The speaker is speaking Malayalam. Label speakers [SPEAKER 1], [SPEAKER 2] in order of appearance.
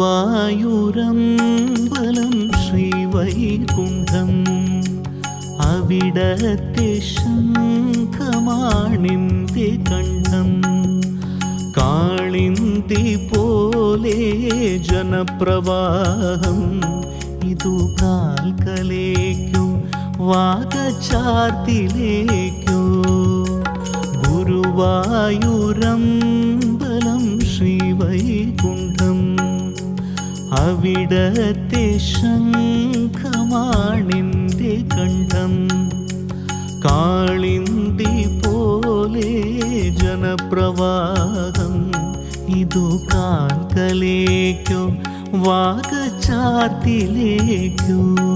[SPEAKER 1] ഗുരുവായൂരമ്പലം ശ്രീവൈകുണ്ഠം. അവിടത്തെ ശംഖമാണിന്റെ കണ്ഠം. കാളിന്തി പോലെ ജനപ്രവാഹം. ഇതു കാൽക്കലേക്കോ വാഗചാർത്തിലേക്കോ ഗുരുവായൂരമ്പലം അവിടത്തെ ശംഖമാണിന്റെ കണ്ഠം. കാളിന്തി പോലെ ജനപ്രവാഹം. ഇതു കാൽക്കലേക്കോ വാഗചാർത്തിലേക്കോ